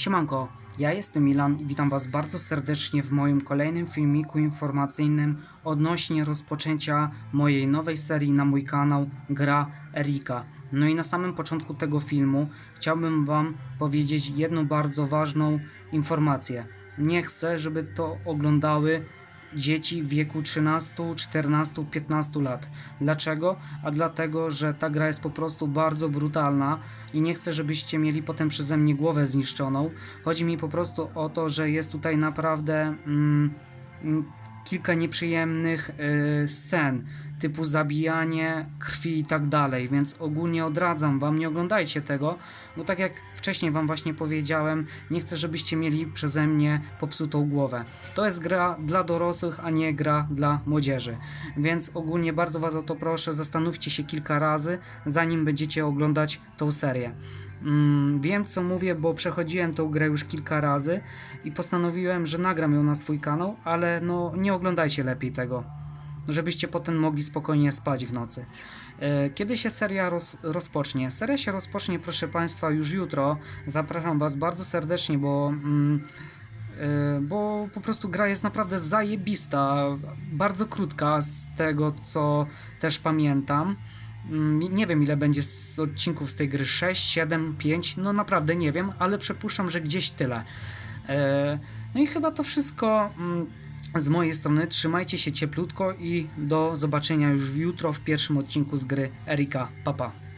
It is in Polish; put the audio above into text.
Siemanko, ja jestem Milan i witam Was bardzo serdecznie w moim kolejnym filmiku informacyjnym odnośnie rozpoczęcia mojej nowej serii na mój kanał Gra Erika. No i na samym początku tego filmu chciałbym Wam powiedzieć jedną bardzo ważną informację. Nie chcę, żeby to oglądały dzieci w wieku 13, 14, 15 lat. Dlaczego? A dlatego, że ta gra jest po prostu bardzo brutalna i nie chcę, żebyście mieli potem przeze mnie głowę zniszczoną. Chodzi mi po prostu o to, że jest tutaj naprawdę mm, mm, kilka nieprzyjemnych y, scen, typu zabijanie, krwi i tak dalej, więc ogólnie odradzam wam, nie oglądajcie tego, bo tak jak wcześniej wam właśnie powiedziałem, nie chcę, żebyście mieli przeze mnie popsutą głowę. To jest gra dla dorosłych, a nie gra dla młodzieży, więc ogólnie bardzo was o to proszę, zastanówcie się kilka razy, zanim będziecie oglądać tą serię. Mm, wiem co mówię, bo przechodziłem tą grę już kilka razy i postanowiłem, że nagram ją na swój kanał, ale no nie oglądajcie lepiej tego, żebyście potem mogli spokojnie spać w nocy. E, Kiedy się seria roz, rozpocznie? Seria się rozpocznie, proszę Państwa, już jutro. Zapraszam Was bardzo serdecznie, bo. Mm, e, bo po prostu gra jest naprawdę zajebista, bardzo krótka z tego co też pamiętam. Mm, Nie wiem ile będzie z odcinków z tej gry 6, 7, 5, no naprawdę nie wiem, ale przypuszczam, że gdzieś tyle. E, No i chyba to wszystko mm, z mojej strony. Trzymajcie się cieplutko i do zobaczenia już jutro w pierwszym odcinku z gry Erika Papa.